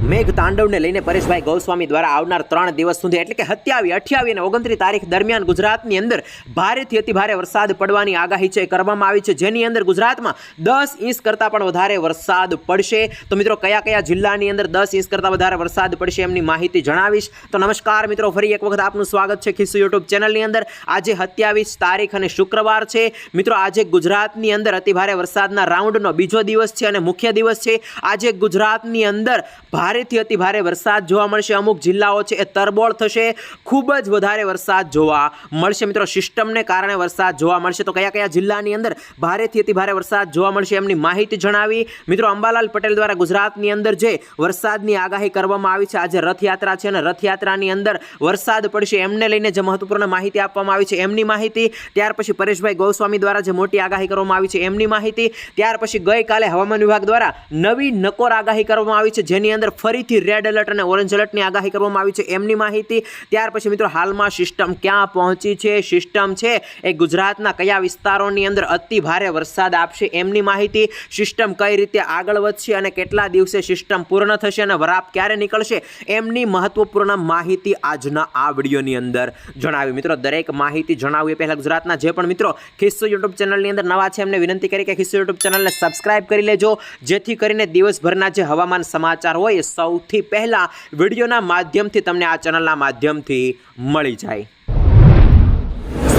મેઘ તાંડવને લઈને પરેશભાઈ ગૌસ્વામી દ્વારા આવનાર ત્રણ દિવસ સુધી એટલે કે સત્યાવી, અઠ્યાવી અને ઓગણત્રીસ તારીખ દરમિયાન ગુજરાતની અંદર ભારેથી અતિ ભારે વરસાદ પડવાની આગાહી છે કરવામાં આવી છે. જેની અંદર ગુજરાતમાં દસ ઇંચ કરતાં પણ વધારે વરસાદ પડશે. તો મિત્રો, કયા કયા જિલ્લાની અંદર દસ ઇંચ કરતાં વધારે વરસાદ પડશે એમની માહિતી જણાવીશ. તો નમસ્કાર મિત્રો, ફરી એક વખત આપનું સ્વાગત છે ખિસ્સુ યુટ્યુબ ચેનલની અંદર. આજે સત્યાવીસ તારીખ અને શુક્રવાર છે. મિત્રો, આજે ગુજરાતની અંદર અતિ ભારે વરસાદના રાઉન્ડનો બીજો દિવસ છે અને મુખ્ય દિવસ છે. આજે ગુજરાતની અંદર ભારેથી અતિ ભારે વરસાદ જોવા મળશે. અમુક જિલ્લાઓ છે એ તરબોળ થશે. ખૂબ જ વધારે વરસાદ જોવા મળશે. મિત્રો, સિસ્ટમને કારણે વરસાદ જોવા મળશે. તો કયા કયા જિલ્લાની અંદર ભારેથી અતિ ભારે વરસાદ જોવા મળશે એમની માહિતી જણાવી. મિત્રો, અંબાલાલ પટેલ દ્વારા ગુજરાતની અંદર જે વરસાદની આગાહી કરવામાં આવી છે, આજે રથયાત્રા છે અને રથયાત્રાની અંદર વરસાદ પડશે એમને લઈને જે મહત્વપૂર્ણ માહિતી આપવામાં આવી છે, એમની માહિતી. ત્યાર પછી પરેશભાઈ ગૌસ્વામી દ્વારા જે મોટી આગાહી કરવામાં આવી છે, એમની માહિતી. ત્યાર પછી ગઈકાલે હવામાન વિભાગ દ્વારા નવી નકોર આગાહી કરવામાં આવી છે, જેની અંદર ફરીથી રેડ એલર્ટ અને ઓરેન્જ એલર્ટની આગાહી કરવામાં આવી છે એમની માહિતી. ત્યાર પછી મિત્રો હાલમાં સિસ્ટમ ક્યાં પહોંચી છે? સિસ્ટમ છે એ ગુજરાતના કયા વિસ્તારોની અંદર અતિ ભારે વરસાદ આપશે એમની માહિતી. સિસ્ટમ કઈ રીતે આગળ વધશે અને કેટલા દિવસે સિસ્ટમ પૂર્ણ થશે અને વરાપ ક્યારે નીકળશે એમની મહત્વપૂર્ણ માહિતી આજના આ વિડીયોની અંદર જણાવી. મિત્રો, દરેક માહિતી જણાવવી પહેલાં ગુજરાતના જે પણ મિત્રો ખિસ્સો યુટ્યુબ ચેનલની અંદર નવા છે, એમને વિનંતી કરી કે ખિસ્સો યુટ્યુબ ચેનલને સબસ્ક્રાઇબ કરી લેજો. જેથી કરીને દિવસભરના જે હવામાન સમાચાર હોય એ સૌથી પહેલાં વિડીયોના માધ્યમથી તમને આ ચેનલના માધ્યમથી મળી જાય.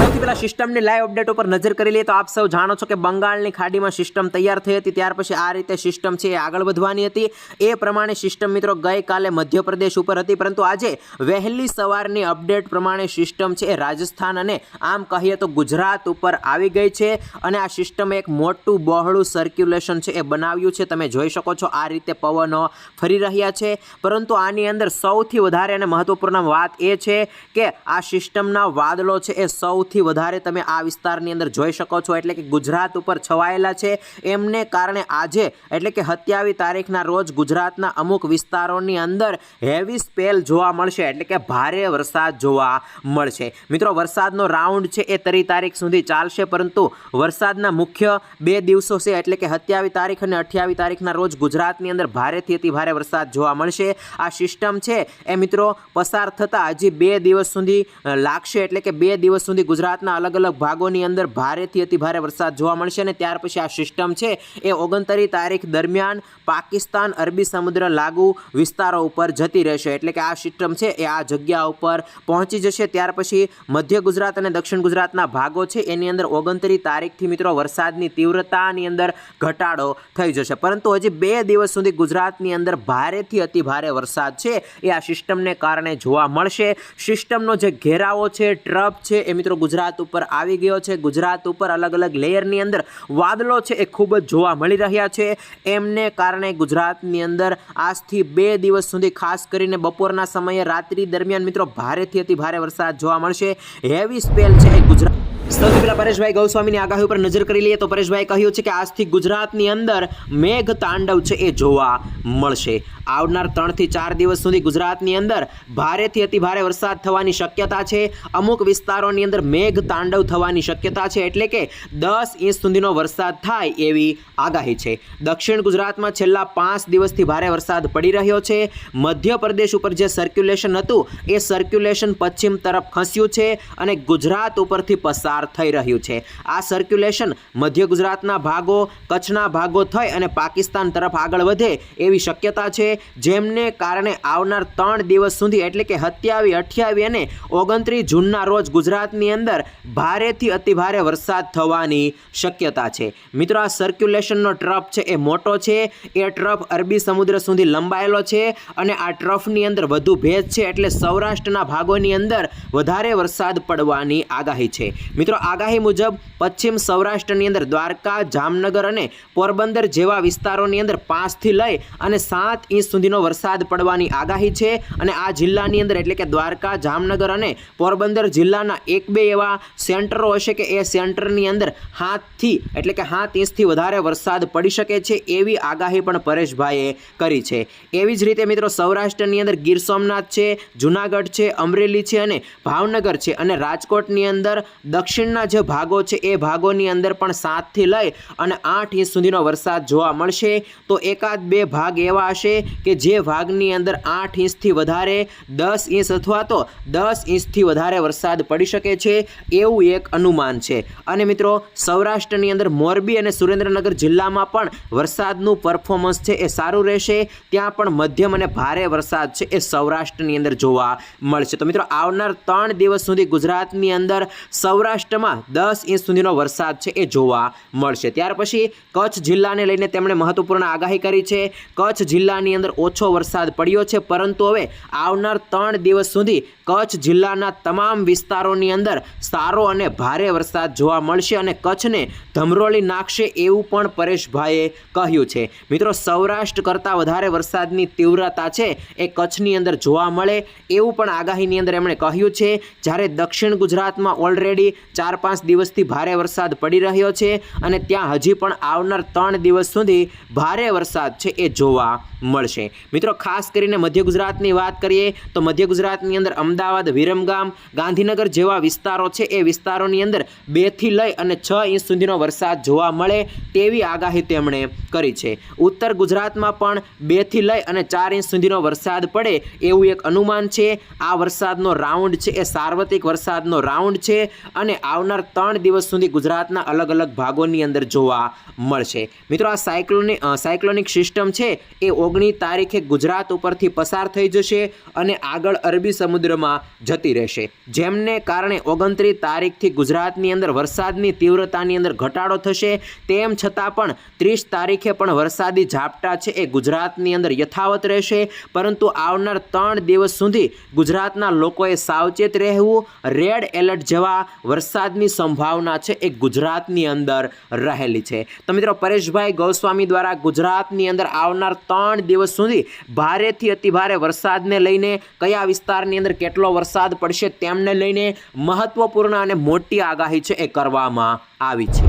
સૌથી પહેલા સિસ્ટમની લાઈવ અપડેટ ઉપર નજર કરી લઈએ તો આપ સૌ જાણો છો કે બંગાળની ખાડીમાં સિસ્ટમ તૈયાર થઈ હતી. ત્યાર પછી આ રીતે સિસ્ટમ છે એ આગળ વધવાની હતી. એ પ્રમાણે સિસ્ટમ મિત્રો ગઈકાલે મધ્યપ્રદેશ ઉપર હતી. પરંતુ આજે વહેલી સવારની અપડેટ પ્રમાણે સિસ્ટમ છે એ રાજસ્થાન અને આમ કહીએ તો ગુજરાત ઉપર આવી ગઈ છે અને આ સિસ્ટમે એક મોટું બહોળું સર્ક્યુલેશન છે એ બનાવ્યું છે. તમે જોઈ શકો છો આ રીતે પવનો ફરી રહ્યા છે. પરંતુ આની અંદર સૌથી વધારે અને મહત્વપૂર્ણ વાત એ છે કે આ સિસ્ટમના વાદળો છે એ સૌથી વધારે તમે આ વિસ્તારની અંદર જોઈ શકો છો. એટલે કે ગુજરાત ઉપર છવાયેલા છે. એમને કારણે આજે, એટલે કે સત્યાવી તારીખના રોજ ગુજરાતના અમુક વિસ્તારોની અંદર હેવી સ્પેલ જોવા મળશે. એટલે કે ભારે વરસાદ જોવા મળશે. મિત્રો, વરસાદનો રાઉન્ડ છે એ તરી તારીખ સુધી ચાલશે, પરંતુ વરસાદના મુખ્ય બે દિવસો છે, એટલે કે સત્યાવી તારીખ અને અઠ્યાવી તારીખના રોજ ગુજરાતની અંદર ભારેથી અતિ ભારે વરસાદ જોવા મળશે. આ સિસ્ટમ છે એ મિત્રો પસાર થતાં હજી બે દિવસ સુધી લાગશે. એટલે કે બે દિવસ સુધી ગુજરાતના અલગ અલગ ભાગોની અંદર ભારેથી અતિ ભારે વરસાદ જોવા મળશે અને ત્યાર પછી આ સિસ્ટમ છે એ ઓગણતરી તારીખ દરમિયાન પાકિસ્તાન અરબી સમુદ્ર લાગુ વિસ્તારો ઉપર જતી રહેશે. એટલે કે આ સિસ્ટમ છે એ આ જગ્યા ઉપર પહોંચી જશે. ત્યાર પછી મધ્ય ગુજરાત અને દક્ષિણ ગુજરાતના ભાગો છે એની અંદર ઓગણતરી તારીખથી મિત્રો વરસાદની તીવ્રતાની અંદર ઘટાડો થઈ જશે. પરંતુ હજી બે દિવસ સુધી ગુજરાતની અંદર ભારેથી અતિ ભારે વરસાદ છે એ આ સિસ્ટમને કારણે જોવા મળશે. સિસ્ટમનો જે ઘેરાવો છે ટ્રપ છે એ મિત્રો ગુજરાત ઉપર આવી ગયો છે. ગુજરાત ઉપર અલગ અલગ લેયરની અંદર વાદળો છે એ ખૂબ જ જોવા મળી રહ્યા છે. એમને કારણે ગુજરાતની અંદર આજથી બે દિવસ સુધી ખાસ કરીને બપોરના સમયે રાત્રિ દરમિયાન મિત્રો ભારેથી અતિ ભારે વરસાદ જોવા મળશે. હેવી સ્પેલ છે ગુજરાત. સૌથી પહેલાં પરેશભાઈ ગૌસ્વામીની આગાહી ઉપર નજર કરી લઈએ તો પરેશભાઈ કહ્યું છે કે આજથી ગુજરાતની અંદર મેઘ તાંડવ છે એ જોવા મળશે. આવનાર ત્રણથી ચાર દિવસ સુધી ગુજરાતની અંદર ભારેથી અતિ ભારે વરસાદ થવાની શક્યતા છે. અમુક વિસ્તારોની અંદર મેઘ તાંડવ થવાની શક્યતા છે એટલે કે દસ ઇંચ સુધીનો વરસાદ થાય એવી આગાહી છે. દક્ષિણ ગુજરાતમાં છેલ્લા પાંચ દિવસથી ભારે વરસાદ પડી રહ્યો છે. મધ્યપ્રદેશ ઉપર જે સર્ક્યુલેશન હતું, એ સર્ક્યુલેશન પશ્ચિમ તરફ ખસ્યું છે અને ગુજરાત ઉપરથી પસાર થઈ રહ્યું છે. આ સર્ક્યુલેશન મધ્ય ગુજરાતના ભાગો, કચ્છના ભાગો થઈ અને પાકિસ્તાન તરફ આગળ વધે એવી શક્યતા છે. જેમને કારણે આવનાર ત્રણ દિવસ સુધી એટલે કે સત્યાવી, અઠ્યાવી અને ઓગણત્રીસ જૂનના રોજ ગુજરાતની અંદર ભારેથી અતિભારે વરસાદ થવાની શક્યતા છે. મિત્રો, આ સર્ક્યુલેશનનો ટ્રફ છે એ મોટો છે. એ ટ્રફ અરબી સમુદ્ર સુધી લંબાયેલો છે અને આ ટ્રફની અંદર વધુ ભેજ છે એટલે સૌરાષ્ટ્રના ભાગોની અંદર વધારે વરસાદ પડવાની આગાહી છે. મિત્રો, આગાહી મુજબ પશ્ચિમ સૌરાષ્ટ્રની અંદર દ્વારકા, જામનગર અને પોરબંદર જેવા વિસ્તારોની અંદર પાંચથી લઈ અને સાત ઇંચ સુધીનો વરસાદ પડવાની આગાહી છે અને આ જિલ્લાની અંદર એટલે કે દ્વારકા, જામનગર અને પોરબંદર જિલ્લાના એક બે એવા સેન્ટરો હશે કે એ સેન્ટરની અંદર હાથથી એટલે કે હાથ ઇંચથી વધારે વરસાદ પડી શકે છે એવી આગાહી પણ પરેશભાઈએ કરી છે. એવી જ રીતે મિત્રો સૌરાષ્ટ્રની અંદર ગીર સોમનાથ છે, જુનાગઢ છે, અમરેલી છે અને ભાવનગર છે અને રાજકોટની અંદર દક્ષિણના જે ભાગો છે એ ભાગોની અંદર પણ સાતથી લઈ અને આઠ ઇંચ સુધીનો વરસાદ જોવા મળશે. તો એકાદ બે ભાગ એવા હશે કે જે ભાગની અંદર આઠ ઇંચથી વધારે, દસ ઇંચ અથવા તો દસ ઇંચથી વધારે વરસાદ પડી શકે છે એવું એક અનુમાન છે. અને મિત્રો, સૌરાષ્ટ્રની અંદર મોરબી અને સુરેન્દ્રનગર જિલ્લામાં પણ વરસાદનું પરફોર્મન્સ છે એ સારું રહેશે. ત્યાં પણ મધ્યમ અને ભારે વરસાદ છે એ સૌરાષ્ટ્રની અંદર જોવા મળશે. તો મિત્રો, આવનાર ત્રણ દિવસ સુધી ગુજરાતની અંદર સૌરાષ્ટ્રમાં દસ ઇંચ સુધીનો વરસાદ છે એ જોવા મળશે. ત્યાર પછી કચ્છ જિલ્લાને લઈને તેમણે મહત્વપૂર્ણ આગાહી કરી છે. કચ્છ જિલ્લાની અંદર ઓછો વરસાદ પડ્યો છે, પરંતુ હવે આવનાર ત્રણ દિવસ સુધી કચ્છ જિલ્લાના તમામ વિસ્તારોની અંદર સારો અને ભારે વરસાદ જોવા મળશે અને કચ્છને ધમરોળી નાખશે એવું પણ પરેશભાઈએ કહ્યું છે. મિત્રો, સૌરાષ્ટ્ર કરતાં વધારે વરસાદની તીવ્રતા છે એ કચ્છની અંદર જોવા મળે એવું પણ આગાહીની અંદર એમણે કહ્યું છે. જ્યારે દક્ષિણ ગુજરાતમાં ઓલરેડી ચાર પાંચ દિવસથી ભારે વરસાદ પડી રહ્યો છે અને ત્યાં હજી પણ આવનાર ત્રણ દિવસ સુધી ભારે વરસાદ છે એ જોવા મળશે. મિત્રો, ખાસ કરીને મધ્ય ગુજરાતની વાત કરીએ, તો મધ્ય ગુજરાતની અંદર અમદાવાદ, વિરમગામ, ગાંધીનગર જેવા વિસ્તારો છે. એ વિસ્તારોની અંદર બેથી લઈ અને છ ઇંચ સુધીનો વરસાદ જોવા મળે તેવી આગાહી તેમણે કરી છે. ઉત્તર ગુજરાતમાં પણ બેથી લઈ અને ચાર ઇંચ સુધીનો વરસાદ પડે એવું એક અનુમાન છે. આ વરસાદનો રાઉન્ડ છે. એ સાર્વત્રિક વરસાદનો રાઉન્ડ છે અને આવનાર ત્રણ દિવસ સુધી ગુજરાતના અલગ અલગ ભાગોની અંદર જોવા મળશે. મિત્રો, આ સાયક્લોનિક સાયક્લોનિક સિસ્ટમ છે. એ ઓગણી તારીખે ગુજરાત ઉપરથી પસાર થઈ જશે અને આગળ અરબી સમુદ્રમાં જતી રહેશે. જેમને કારણે ઓગણત્રીસ તારીખથી ગુજરાતની અંદર વરસાદની તીવ્રતાની અંદર ઘટાડો થશે. તેમ છતાં પણ ત્રીસ તારીખે પણ વરસાદી ઝાપટા છે એ ગુજરાતની અંદર યથાવત રહેશે. પરંતુ આવનાર ત્રણ દિવસ સુધી ગુજરાતના લોકોએ સાવચેત રહેવું, રેડ એલર્ટ જેવા વરસાદની સંભાવના છે એ ગુજરાતની અંદર રહેલી છે. તો મિત્રો, પરેશભાઈ ગોસ્વામી દ્વારા ગુજરાતની અંદર આવનાર ત્રણ દિવસ સુધી ભારેથી અતિભારે વરસાદને લઈને કયા વિસ્તારની અંદર કેટલો વરસાદ પડશે તેમને લઈને મહત્વપૂર્ણ અને મોટી આગાહી છે એ કરવામાં આવી છે.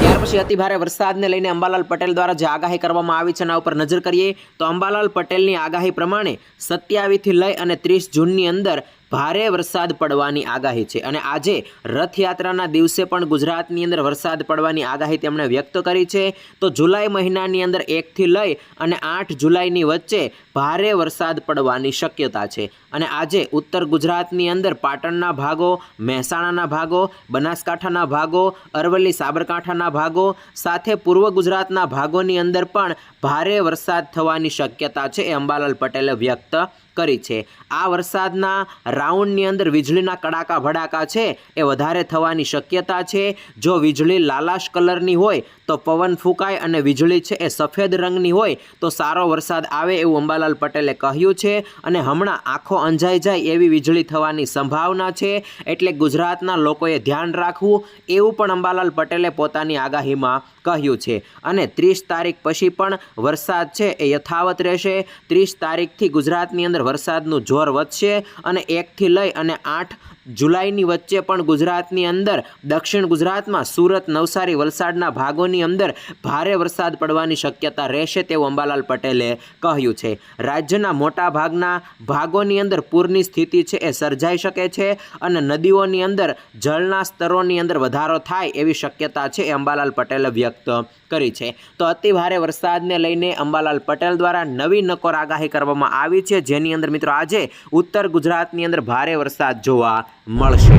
ત્યાર પછી અતિભારે વરસાદને લઈને અંબાલાલ પટેલ દ્વારા જે આગાહી કરવામાં આવી છે એના ઉપર નજર કરીએ તો અંબાલાલ પટેલની આગાહી પ્રમાણે સત્યાવીસથી લઈ અને ત્રીસ જૂનની અંદર ભારે વરસાદ પડવાની આગાહી છે અને આજે રથયાત્રાના દિવસે પણ ગુજરાતની અંદર વરસાદ પડવાની આગાહી તેમણે વ્યક્ત કરી છે. તો જુલાઈ મહિનાની અંદર એકથી લઈ અને આઠ જુલાઈની વચ્ચે ભારે વરસાદ પડવાની શક્યતા છે. અને આજે ઉત્તર ગુજરાતની અંદર પાટણના ભાગો, મહેસાણાના ભાગો, બનાસકાંઠાના ભાગો, અરવલ્લી, સાબરકાંઠાના ભાગો, સાથે પૂર્વ ગુજરાતના ભાગોની અંદર પણ ભારે વરસાદ થવાની શક્યતા છે એ અંબાલાલ પટેલે વ્યક્ત કરી છે. આ વરસાદના રાઉન્ડની અંદર વીજળીના કડાકા ભડાકા છે, એ વધારે થવાની શક્યતા છે. જો વીજળી લાલાશ કલરની હોય, તો પવન ફૂંકાય અને વીજળી છે એ સફેદ રંગની હોય, તો સારો વરસાદ આવે એવું અંબાલાલ પટેલે કહ્યું છે. અને હમણાં આંખો અંજાઈ જાય એવી વીજળી થવાની સંભાવના છે, એટલે ગુજરાતના લોકોએ ધ્યાન રાખવું, એવું પણ અંબાલાલ પટેલે પોતાની આગાહીમાં કહ્યું છે. અને ત્રીસ તારીખ પછી પણ વરસાદ છે એ યથાવત રહેશે. ત્રીસ તારીખથી ગુજરાતની અંદર વરસાદનું જોર વધશે અને એકથી લઈ અને આઠ જુલાઈની વચ્ચે પણ ગુજરાતની અંદર, દક્ષિણ ગુજરાતમાં સુરત, નવસારી, વલસાડના ભાગોની અંદર ભારે વરસાદ પડવાની શક્યતા રહેશે તેવું અંબાલાલ પટેલે કહ્યું છે. રાજ્યના મોટા ભાગના ભાગોની અંદર પૂરની સ્થિતિ છે એ સર્જાઈ શકે છે અને નદીઓની અંદર જળના સ્તરોની અંદર વધારો થાય એવી શક્યતા છે એ અંબાલાલ પટેલે વ્યક્ત કરી છે. તો અતિભારે વરસાદને લઈને અંબાલાલ પટેલ દ્વારા નવી નકોર આગાહી કરવામાં આવી છે. જેની અંદર મિત્રો આજે ઉત્તર ગુજરાતની અંદર ભારે વરસાદ જોવા મળશે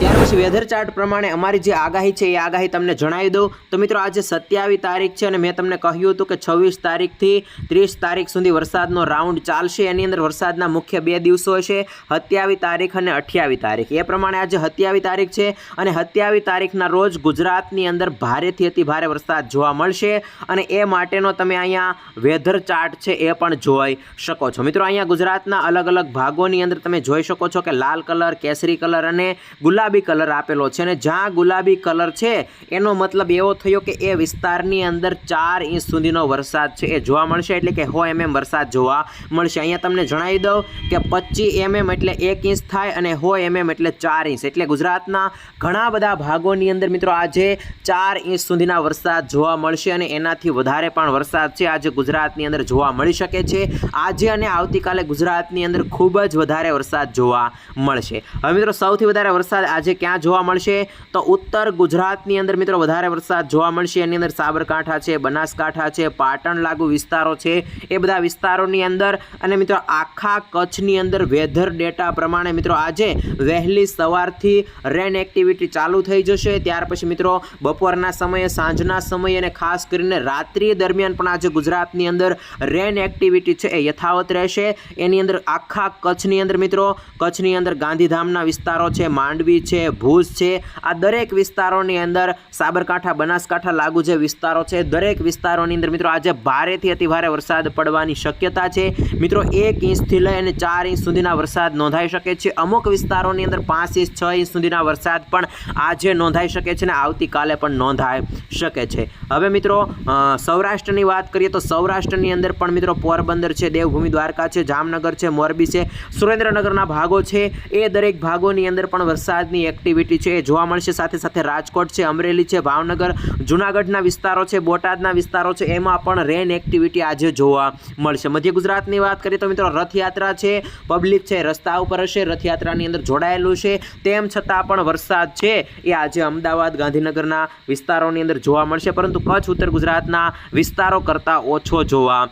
ત્યાર પછી વેધર ચાર્ટ પ્રમાણે અમારી જે આગાહી છે એ આગાહી તમને જણાવી દઉં. તો મિત્રો આજે સત્યાવીસ તારીખ છે અને મેં તમને કહ્યું હતું કે છવ્વીસ તારીખથી ત્રીસ તારીખ સુધી વરસાદનો રાઉન્ડ ચાલશે. એની અંદર વરસાદના મુખ્ય બે દિવસો છે, સત્યાવીસ તારીખ અને અઠ્યાવીસ તારીખ. એ પ્રમાણે આજે સત્યાવીસ તારીખ છે અને સત્યાવીસ તારીખના રોજ ગુજરાતની અંદર ભારેથી અતિ ભારે વરસાદ જોવા મળશે અને એ માટેનો તમે અહીંયા વેધર ચાર્ટ છે એ પણ જોઈ શકો છો. મિત્રો, અહીંયા ગુજરાતના અલગ અલગ ભાગોની અંદર તમે જોઈ શકો છો કે લાલ કલર, કેસરી કલર અને ગુલાબી કલર આપેલો છે અને જ્યાં ગુલાબી કલર છે, એનો મતલબ એવો થયો કે એ વિસ્તારની અંદર ચાર ઇંચ સુધીનો વરસાદ છે. એ જોવા મળશે એટલે કે હો એમએમ વરસાદ જોવા મળશે. અહીંયા તમને જણાવી દઉં કે પચીસ એમએમ એટલે એક ઇંચ થાય અને હો એમએમ એટલે ચાર ઇંચ. એટલે ગુજરાતના ઘણા બધા ભાગોની અંદર મિત્રો આજે ચાર ઇંચ સુધીના વરસાદ જોવા મળશે અને એનાથી વધારે પણ વરસાદ છે આજે ગુજરાતની અંદર જોવા મળી શકે છે. આજે અને આવતીકાલે ગુજરાતની અંદર ખૂબ જ વધારે વરસાદ જોવા મળશે. હવે મિત્રો, સૌથી વધારે વરસાદ આજે ક્યાં જોવા મળશે? તો ઉત્તર ગુજરાતની અંદર મિત્રો વધારે વરસાદ જોવા મળશે. એની અંદર સાબરકાંઠા છે, બનાસકાંઠા છે, પાટણ લાગુ વિસ્તારો છે. એ બધા વિસ્તારોની અંદર અને મિત્રો આખા કચ્છની અંદર વેધર ડેટા પ્રમાણે મિત્રો આજે વહેલી સવારથી રેન એક્ટિવિટી ચાલુ થઈ જશે. ત્યાર પછી મિત્રો બપોરના સમયે, સાંજના સમયે અને ખાસ કરીને રાત્રિ દરમિયાન પણ આજે ગુજરાતની અંદર રેન એક્ટિવિટી છે એ યથાવત રહેશે. એની અંદર આખા કચ્છની અંદર મિત્રો, કચ્છની અંદર ગાંધીધામના વિસ્તારો છે, માંડવી છે, ભુજ છે. આ દરેક વિસ્તારોની અંદર સાબરકાંઠા, બનાસકાંઠા લાગુ જે વિસ્તારો છે, દરેક વિસ્તારોની અંદર મિત્રો આજે ભારેથી અતિ ભારે વરસાદ પડવાની શક્યતા છે. મિત્રો એક ઇંચથી લઈ અને ચાર ઇંચ સુધીના વરસાદ નોંધાઈ શકે છે. અમુક વિસ્તારોની અંદર પાંચ ઇંચ, છ ઇંચ સુધીના વરસાદ પણ આજે નોંધાઈ શકે છે અને આવતીકાલે પણ નોંધાઈ શકે છે. હવે મિત્રો સૌરાષ્ટ્રની વાત કરીએ તો સૌરાષ્ટ્રની અંદર પણ મિત્રો પોરબંદર છે, દેવભૂમિ દ્વારકા છે, જામનગર છે, મોરબી છે, સુરેન્દ્રનગરના ભાગો છે. એ દરેક ભાગોની અંદર પણ વરસાદની એક્ટિવિટી છે. એ જોવા મળશે. સાથે સાથે રાજકોટ છે, અમરેલી છે, ભાવનગર, જુનાગઢના વિસ્તારો છે, બોટાદના વિસ્તારો છે, એમાં પણ રેન એક્ટિવિટી આજે જોવા મળશે. મધ્ય ગુજરાતની વાત કરીએ તો મિત્રો રથયાત્રા છે પબ્લિક છે, રસ્તા ઉપર હશે, રથયાત્રાની અંદર જોડાયેલું છે. તેમ છતાં પણ વરસાદ છે, એ આજે અમદાવાદ, ગાંધીનગરના વિસ્તારોની અંદર જોવા મળશે. પરંતુ કચ્છ, ઉત્તર ગુજરાતના વિસ્તારો કરતાં ઓછો જોવા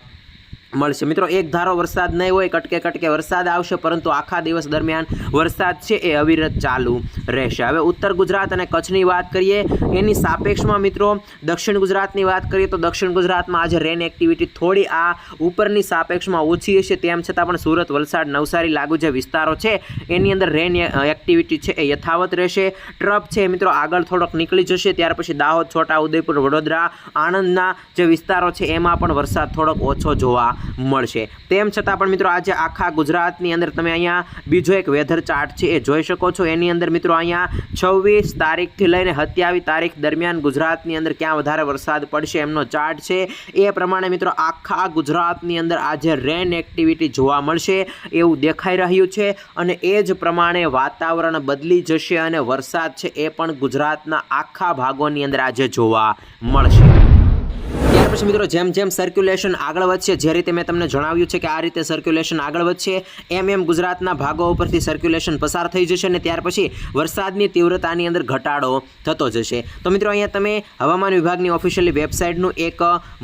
મળશે. મિત્રો, એક ધારો વરસાદ નહીં હોય, કટકે કટકે વરસાદ આવશે, પરંતુ આખા દિવસ દરમિયાન વરસાદ છે એ અવિરત ચાલુ રહેશે. હવે ઉત્તર ગુજરાત અને કચ્છની વાત કરીએ, એની સાપેક્ષમાં મિત્રો, દક્ષિણ ગુજરાતની વાત કરીએ તો દક્ષિણ ગુજરાતમાં આજે રેન એક્ટિવિટી થોડી આ ઉપરની સાપેક્ષમાં ઓછી હશે. તેમ છતાં પણ સુરત, વલસાડ, નવસારી લાગુ જે વિસ્તારો છે, એની અંદર રેન એક્ટિવિટી છે એ યથાવત રહેશે. ટ્રપ છે મિત્રો, આગળ થોડોક નીકળી જશે. ત્યાર પછી દાહોદ, છોટા ઉદયપુર, વડોદરા, આણંદના જે વિસ્તારો છે, એમાં પણ વરસાદ થોડોક ઓછો જોવા મળશે. તેમ છતાં પણ મિત્રો આજે આખા ગુજરાતની અંદર તમે અહીંયા બીજો એક વેધર ચાર્ટ છે એ જોઈ શકો છો. એની અંદર મિત્રો અહીંયા છવ્વીસ તારીખથી લઈને સત્યાવીસ તારીખ દરમિયાન ગુજરાતની અંદર ક્યાં વધારે વરસાદ પડશે એમનો ચાર્ટ છે. એ પ્રમાણે મિત્રો આખા ગુજરાતની અંદર આજે રેન એક્ટિવિટી જોવા મળશે એવું દેખાઈ રહ્યું છે અને એ જ પ્રમાણે વાતાવરણ બદલી જશે અને વરસાદ છે એ પણ ગુજરાતના આખા ભાગોની અંદર આજે જોવા મળશે. ત્યાર પછી મિત્રો, જેમ જેમ સર્ક્યુલેશન આગળ વધશે, જે રીતે મેં તમને જણાવ્યું છે કે આ રીતે સર્ક્યુલેશન આગળ વધશે, એમ એમ ગુજરાતના ભાગો ઉપરથી સર્ક્યુલેશન પસાર થઈ જશે અને ત્યાર પછી વરસાદની તીવ્રતાની અંદર ઘટાડો થતો જશે. તો મિત્રો, અહીંયા તમે હવામાન વિભાગની ઓફિશિયલી વેબસાઇટનું એક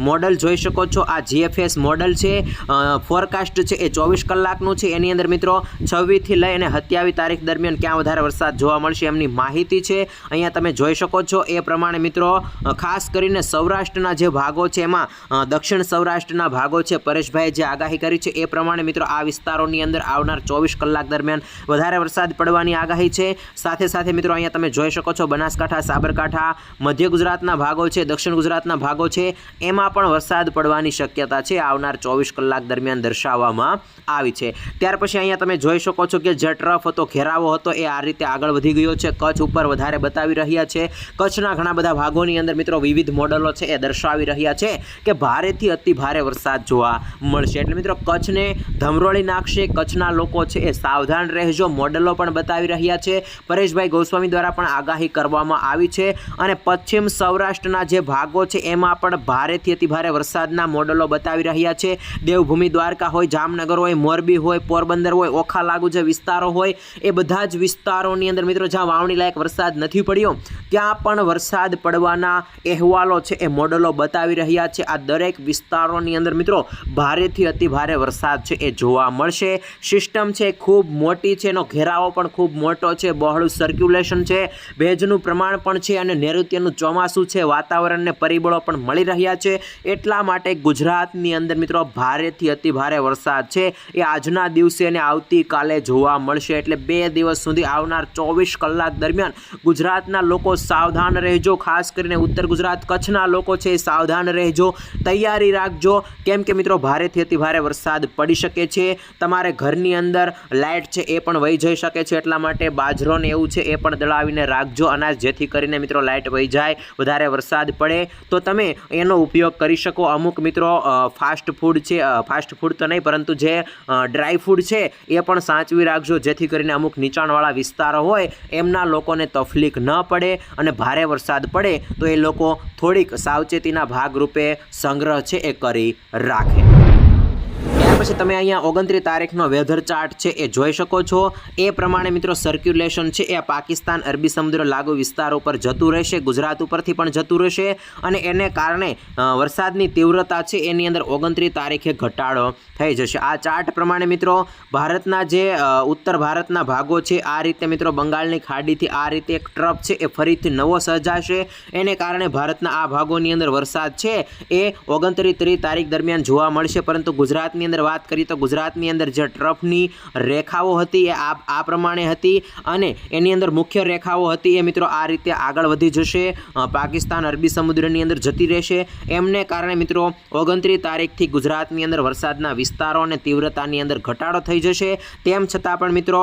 મોડલ જોઈ શકો છો. આ જીએફએસ મોડલ છે. ફોરકાસ્ટ છે એ ચોવીસ કલાકનું છે. એની અંદર મિત્રો, છવ્વીસથી લઈ અને સત્યાવીસ તારીખ દરમિયાન ક્યાં વધારે વરસાદ જોવા મળશે એમની માહિતી છે. અહીંયા તમે જોઈ શકો છો. એ પ્રમાણે મિત્રો ખાસ કરીને સૌરાષ્ટ્રના જે ભાગો છે. એમાં દક્ષિણ સૌરાષ્ટ્રના ભાગો છે. પરેશભાઈએ જે આગાહી કરી છે એ પ્રમાણે મિત્રો આ વિસ્તારોની અંદર આવનાર ચોવીસ કલાક દરમિયાન વધારે વરસાદ પડવાની આગાહી છે. સાથે સાથે મિત્રો અહીંયા તમે જોઈ શકો છો બનાસકાંઠા, સાબરકાંઠા, મધ્ય ગુજરાતના ભાગો છે, દક્ષિણ ગુજરાતના ભાગો છે. એમાં પણ વરસાદ પડવાની શક્યતા છે આવનાર ચોવીસ કલાક દરમિયાન દર્શાવવામાં આવી છે. ત્યાર પછી અહીંયા તમે જોઈ શકો છો કે જે ટ્રફ હતો, ઘેરાવો હતો એ આ રીતે આગળ વધી ગયો છે. કચ્છ ઉપર વધારે બતાવી રહ્યા છે. કચ્છના ઘણા બધા ભાગોની અંદર મિત્રો વિવિધ મોડલો છે એ દર્શાવી રહ્યા છે. કે ભારેથી અતિ ભારે વરસાદ જોવા મળશે. એટલે મિત્રો, કચ્છને ધમરોળી નાખશે. કચ્છના લોકો છે એ સાવધાન રહેજો. મોડલો પણ બતાવી રહ્યા છે. પરેશભાઈ ગોસ્વામી દ્વારા પણ આગાહી કરવામાં આવી છે. અને પશ્ચિમ સૌરાષ્ટ્રના જે ભાગો છે, એમાં પણ ભારેથી અતિ ભારે વરસાદના મોડલો બતાવી રહ્યા છે. દેવભૂમિ દ્વારકા હોય, જામનગર હોય, મોરબી હોય, પોરબંદર હોય, ઓખા લાગુ જે વિસ્તારો હોય, એ બધા જ વિસ્તારોની અંદર મિત્રો, જ્યાં વાવણી લાયક વરસાદ નથી પડ્યો, ત્યાં પણ વરસાદ પડવાના અહેવાલો છે એ મોડલો બતાવી રહ્યા છે. આ દરેક વિસ્તારોની અંદર મિત્રો ભારેથી અતિ ભારે વરસાદ છે, એ જોવા મળશે. સિસ્ટમ છે, ખૂબ મોટી છે, એનો ઘેરાવો પણ ખૂબ મોટો છે. બહોળું સર્ક્યુલેશન છે, ભેજનું પ્રમાણ પણ છે અને નૈઋત્યનું ચોમાસું છે. વાતાવરણને પરિબળો પણ મળી રહ્યા છે. એટલા માટે ગુજરાતની અંદર મિત્રો ભારેથી અતિ ભારે વરસાદ છે. એ આજના દિવસે અને આવતીકાલે જોવા મળશે. એટલે બે દિવસ સુધી આવનાર ચોવીસ કલાક દરમિયાન ગુજરાતના લોકો સાવધાન રહેજો. ખાસ કરીને ઉત્તર ગુજરાત કચ્છના લોકો છે સાવધાન રહેજો તૈયારી રાખજો. કેમ કે મિત્રો, ભારેથી અતિ ભારે વરસાદ પડી શકે છે. તમારે ઘરની અંદર લાઇટ છે એ પણ વહી જઈ શકે છે. એટલા માટે બાજરો ને એવું છે એ પણ દળાવીને રાખજો. અનાજ જેથી કરીને મિત્રો લાઇટ વહી જાય, વધારે વરસાદ પડે. તો તમે એનો ઉપયોગ કરી શકો. અમુક મિત્રો ફાસ્ટ ફૂડ છે ફાસ્ટ ફૂડ તો નહીં, પરંતુ જે ડ્રાય ફૂડ છે એ પણ સાચવી રાખજો. જેથી કરીને અમુક નીચાણવાળા વિસ્તારો હોય, એમના લોકોને તકલીફ ન પડે અને ભારે વરસાદ પડે, તો એ લોકો થોડીક સાવચેતીના ભાગરૂપે સંગ્રહ છે એ કરી રાખે. પછી તમે અહીંયા ઓગણત્રીસ તારીખનો વેધર ચાર્ટ છે એ જોઈ શકો છો. એ પ્રમાણે મિત્રો સર્ક્યુલેશન છે એ પાકિસ્તાન અરબી સમુદ્ર લાગુ વિસ્તાર ઉપર જતું રહેશે, ગુજરાત ઉપરથી પણ જતું રહેશે અને એને કારણે વરસાદની તીવ્રતા છે એની અંદર ઓગણત્રીસ તારીખે ઘટાડો થઈ જશે. આ ચાર્ટ પ્રમાણે મિત્રો ભારતના જે ઉત્તર ભારતના ભાગો છે આ રીતે મિત્રો બંગાળની ખાડીથી આ રીતે એક ટ્રપ છે એ ફરીથી નવો સર્જાશે. એને કારણે ભારતના આ ભાગોની અંદર વરસાદ છે એ ઓગણત્રીસ ત્રીસ તારીખ દરમિયાન જોવા મળશે, પરંતુ ગુજરાતની અંદર વાત કરીએ તો ગુજરાતની અંદર જે ટ્રફની રેખાઓ હતી એ આ પ્રમાણે હતી અને એની અંદર મુખ્ય રેખાઓ હતી એ મિત્રો આ રીતે આગળ વધી જશે. પાકિસ્તાન અરબી સમુદ્રની અંદર જતી રહેશે. એમને કારણે મિત્રો ઓગણત્રીસ તારીખથી ગુજરાતની અંદર વરસાદના વિસ્તારો અને તીવ્રતાની અંદર ઘટાડો થઈ જશે. તેમ છતાં પણ મિત્રો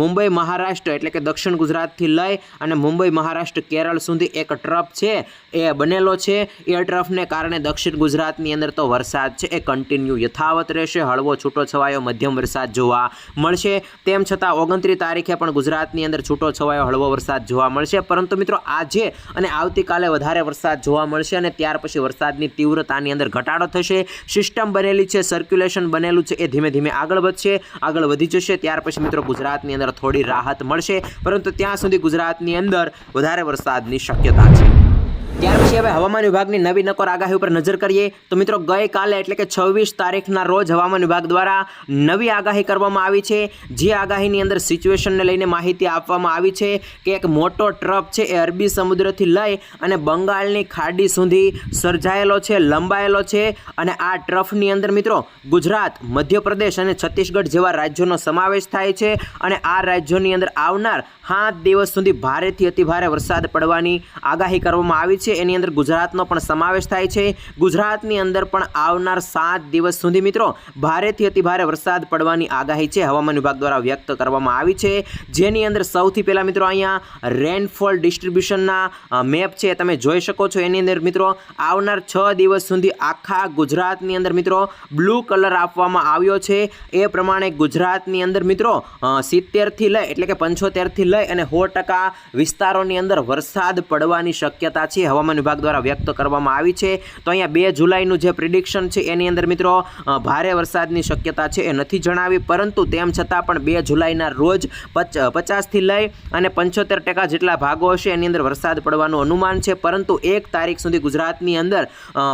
મુંબઈ, મહારાષ્ટ્ર એટલે કે દક્ષિણ ગુજરાતથી લઈ અને મુંબઈ, મહારાષ્ટ્ર, કેરળ સુધી એક ટ્રફ છે, એ બનેલો છે. એ ટ્રફને કારણે દક્ષિણ ગુજરાતની અંદર તો વરસાદ છે, એ કન્ટિન્યુ યથાવત રહેશે. હળવો, છૂટો છવાયો, મધ્યમ વરસાદ જોવા મળશે. તેમ છતાં ઓગણત્રીસ તારીખે પણ ગુજરાતની અંદર છૂટો છવાયો, હળવો વરસાદ જોવા મળશે. પરંતુ મિત્રો, આજે અને આવતીકાલે વધારે વરસાદ જોવા મળશે અને ત્યાર પછી વરસાદની તીવ્રતાની અંદર ઘટાડો થશે. સિસ્ટમ બનેલી છે, સર્ક્યુલેશન બનેલું છે, એ ધીમે ધીમે આગળ વધશે. આગળ વધી જશે, ત્યાર પછી મિત્રો ગુજરાતની અંદર થોડી રાહત મળશે. પરંતુ ત્યાં સુધી ગુજરાતની અંદર વધારે વરસાદની શક્યતા છે. ત્યાર પછી હવે હવામાન વિભાગની નવી નકોર આગાહી ઉપર નજર કરીએ. તો મિત્રો, ગઈકાલે એટલે કે છવ્વીસ તારીખના રોજ હવામાન વિભાગ દ્વારા નવી આગાહી કરવામાં આવી છે. જે આગાહીની અંદર સિચ્યુએશનને લઈને માહિતી આપવામાં આવી છે કે એક મોટો ટ્રપ છે એ અરબી સમુદ્રથી લઈ અને બંગાળની ખાડી સુધી સર્જાયેલો છે, લંબાયેલો છે અને આ ટ્રફની અંદર મિત્રો, ગુજરાત, મધ્યપ્રદેશ અને છત્તીસગઢ જેવા રાજ્યોનો સમાવેશ થાય છે અને આ રાજ્યોની અંદર આવનાર સાત દિવસ સુધી ભારેથી અતિભારે વરસાદ પડવાની આગાહી કરવામાં આવી છે. એની અંદર ગુજરાતનો પણ સમાવેશ થાય છે. ગુજરાતની અંદર પણ આવનાર સાત દિવસ સુધી મિત્રો ભારેથી અતિભારે વરસાદ પડવાની આગાહી છે. હવામાન વિભાગ દ્વારા વ્યક્ત કરવામાં આવી છે. જેની અંદર સૌથી પહેલાં મિત્રો અહીંયા રેનફોલ ડિસ્ટ્રીબ્યુશનના મેપ છે. તમે જોઈ શકો છો. એની અંદર મિત્રો આવનાર છ દિવસ સુધી આખા ગુજરાતની અંદર મિત્રો બ્લુ કલર આપવામાં આવ્યો છે. એ પ્રમાણે ગુજરાતની અંદર મિત્રો સિત્તેરથી લઈ એટલે કે પંચોતેરથી લઈ અને સો ટકા વિસ્તારોની અંદર વરસાદ પડવાની શક્યતા છે. હવામાન વિભાગ દ્વારા વ્યક્ત કરવામાં આવી છે. તો અહીંયા બે જુલાઈનું જે પ્રિડિક્શન છે, એની અંદર મિત્રો ભારે વરસાદની શક્યતા છે એ નથી જણાવી, પરંતુ તેમ છતાં પણ બે જુલાઈના રોજ પચ, પચાસથી લઈ અને પંચોતેર ટકા જેટલા ભાગો હશે, એની અંદર વરસાદ પડવાનું અનુમાન છે. પરંતુ એક તારીખ સુધી ગુજરાતની અંદર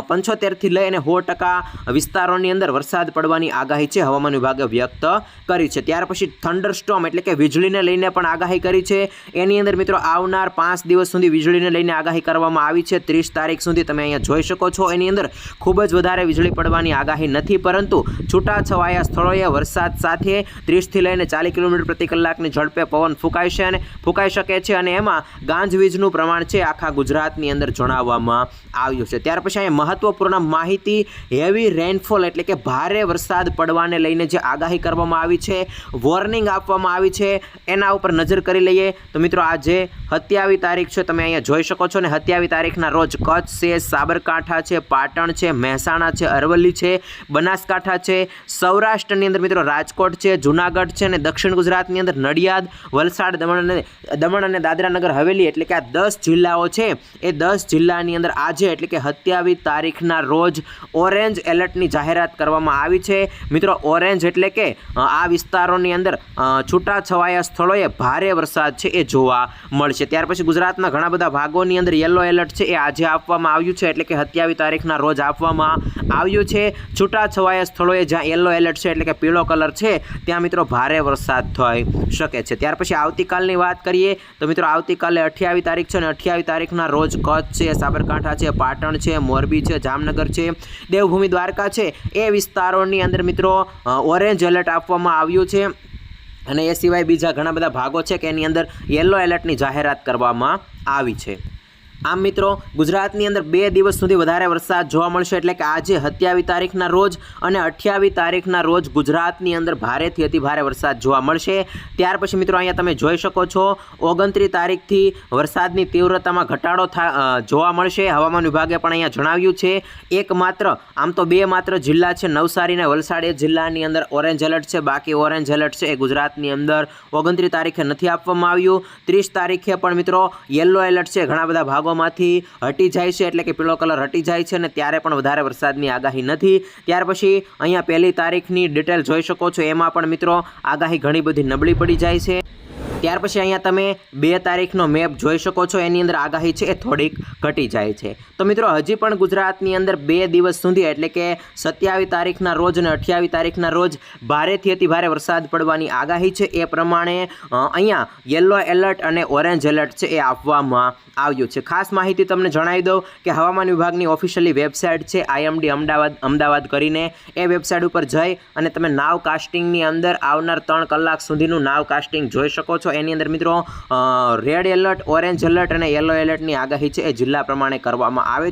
પંચોતેરથી લઈ અને સો ટકા વિસ્તારોની અંદર વરસાદ પડવાની આગાહી છે, હવામાન વિભાગે વ્યક્ત કરી છે. ત્યાર પછી થંડરસ્ટોમ એટલે કે વીજળીને લઈને પણ આગાહી કરી છે. એની અંદર મિત્રો, આવનાર પાંચ દિવસ સુધી વીજળીને લઈને આગાહી કરવામાં આવી છે. ત્રીસ તારીખ સુધી તમે અહીંયા જોઈ શકો છો. એની અંદર ખૂબ જ વધારે વીજળી પડવાની આગાહી નથી, પરંતુ છૂટાછવાયા સ્થળોએ વરસાદ સાથે ત્રીસથી લઈને ચાલીસ કિલોમીટર પ્રતિ કલાકની ઝડપે પવન ફૂંકાય છે અને ફૂંકાઈ શકે છે અને એમાં ગાંજવીજનું પ્રમાણ છે આખા ગુજરાતની અંદર જણાવવામાં આવ્યું છે. ત્યાર પછી અહીંયા મહત્વપૂર્ણ માહિતી હેવી રેનફોલ એટલે કે ભારે વરસાદ પડવાને લઈને જે આગાહી કરવામાં આવી છે વોર્નિંગ આપવામાં આવી છે, એના ઉપર નજર કરી લઈએ. તો મિત્રો, આજે હત્યાવી તારીખ છે. તમે અહીંયા જોઈ શકો છો ને સત્યાવીસ તારીખના રોજ કચ્છ છે, સાબરકાંઠા છે, પાટણ છે, મહેસાણા છે, અરવલ્લી છે, બનાસકાંઠા છે, સૌરાષ્ટ્રની અંદર મિત્રો રાજકોટ છે, જુનાગઢ છે અને દક્ષિણ ગુજરાતની અંદર નડિયાદ, વલસાડ, દમણ અને દમણ અને દાદરા નગર હવેલી એટલે કે આ દસ જિલ્લાઓ છે. એ દસ જિલ્લાની અંદર આજે એટલે કે સત્યાવીસ તારીખના રોજ ઓરેન્જ એલર્ટની જાહેરાત કરવામાં આવી છે. મિત્રો ઓરેન્જ એટલે કે આ વિસ્તારોની અંદર છૂટાછવાયા સ્થળોએ ભારે વરસાદ છે એ જોવા મળશે. ત્યાર પછી ગુજરાતના ઘણા બધા ભાગોની અંદર યલો એલર્ટ છે એ આજે આપવામાં આવ્યું છે એટલે કે સત્યાવીસ તારીખના રોજ આપવામાં આવ્યું છે. છૂટાછવાયા સ્થળોએ જ્યાં યલો એલર્ટ છે એટલે કે પીળો કલર છે, ત્યાં મિત્રો ભારે વરસાદ થઈ શકે છે. ત્યાર પછી આવતીકાલની વાત કરીએ તો મિત્રો આવતીકાલે અઠ્યાવીસ તારીખ છે અને અઠ્યાવીસ તારીખના રોજ કચ્છ છે, સાબરકાંઠા છે, પાટણ છે, મોરબી છે, જામનગર છે, દેવભૂમિ દ્વારકા છે એ વિસ્તારોની અંદર મિત્રો ઓરેન્જ એલર્ટ આપવામાં આવ્યું છે. અને એ સિવાય બીજા ઘણા બધા ભાગો છે કે એની અંદર યલો એલર્ટની જાહેરાત કરવામાં આવી છે. આમ મિત્રો, ગુજરાતની અંદર બે દિવસ સુધી વધારે વરસાદ જોવા મળશે એટલે કે આજે સત્યાવીસ તારીખના રોજ અને અઠ્યાવીસ તારીખના રોજ ગુજરાતની અંદર ભારેથી અતિ ભારે વરસાદ જોવા મળશે. ત્યાર પછી મિત્રો અહીંયા તમે જોઈ શકો છો, ઓગણત્રીસ તારીખથી વરસાદની તીવ્રતામાં ઘટાડો થા જોવા મળશે. હવામાન વિભાગે પણ અહીંયા જણાવ્યું છે, એકમાત્ર, આમ તો બે માત્ર જિલ્લા છે નવસારી અને વલસાડ. એ જિલ્લાની અંદર ઓરેન્જ એલર્ટ છે, બાકી ઓરેન્જ એલર્ટ છે એ ગુજરાતની અંદર ઓગણત્રીસ તારીખે નથી આપવામાં આવ્યું. ત્રીસ તારીખે પણ મિત્રો યલો એલર્ટ છે, ઘણા બધા ભાગોમાં જિલ્લાઓમાંથી હટી જાય છે એટલે કે પીળો કલર હટી જાય છે અને ત્યારે પણ વધારે વરસાદની આગાહી નથી. ત્યાર પછી અહીંયા પહેલી તારીખની ડિટેલ જોઈ શકો છો. એમાં પણ મિત્રો આગાહી ઘણી બધી નબળી પડી જાય છે. ત્યાર પછી અહીંયા તમે બે તારીખનો મેપ જોઈ શકો છો. એની અંદર આગાહી છે, એ થોડીક ઘટી જાય છે. તો મિત્રો, હજી પણ ગુજરાતની અંદર બે દિવસ સુધી, એટલે કે સત્યાવીસ તારીખના રોજ અને અઠ્યાવીસ તારીખના રોજ ભારેથી અતિ ભારે વરસાદ પડવાની આગાહી છે. એ પ્રમાણે અહીંયા યલો એલર્ટ અને ઓરેન્જ એલર્ટ છે, એ આપવામાં આવ્યું છે. ખાસ માહિતી તમને જણાવી દઉં કે હવામાન વિભાગની ઓફિશિયલી વેબસાઇટ છે, આઈએમડી અમદાવાદ અમદાવાદ કરીને. એ વેબસાઇટ ઉપર જઈ અને તમે નાવ કાસ્ટિંગની અંદર આવનાર ત્રણ કલાક સુધીનું નાવ કાસ્ટિંગ જોઈ શકો છો. એની અંદર મિત્રો રેડ એલર્ટ ઓરેન્જ એલર્ટ અને યલો એલર્ટની આગાહી છે એ જિલ્લા પ્રમાણે કરવામાં આવે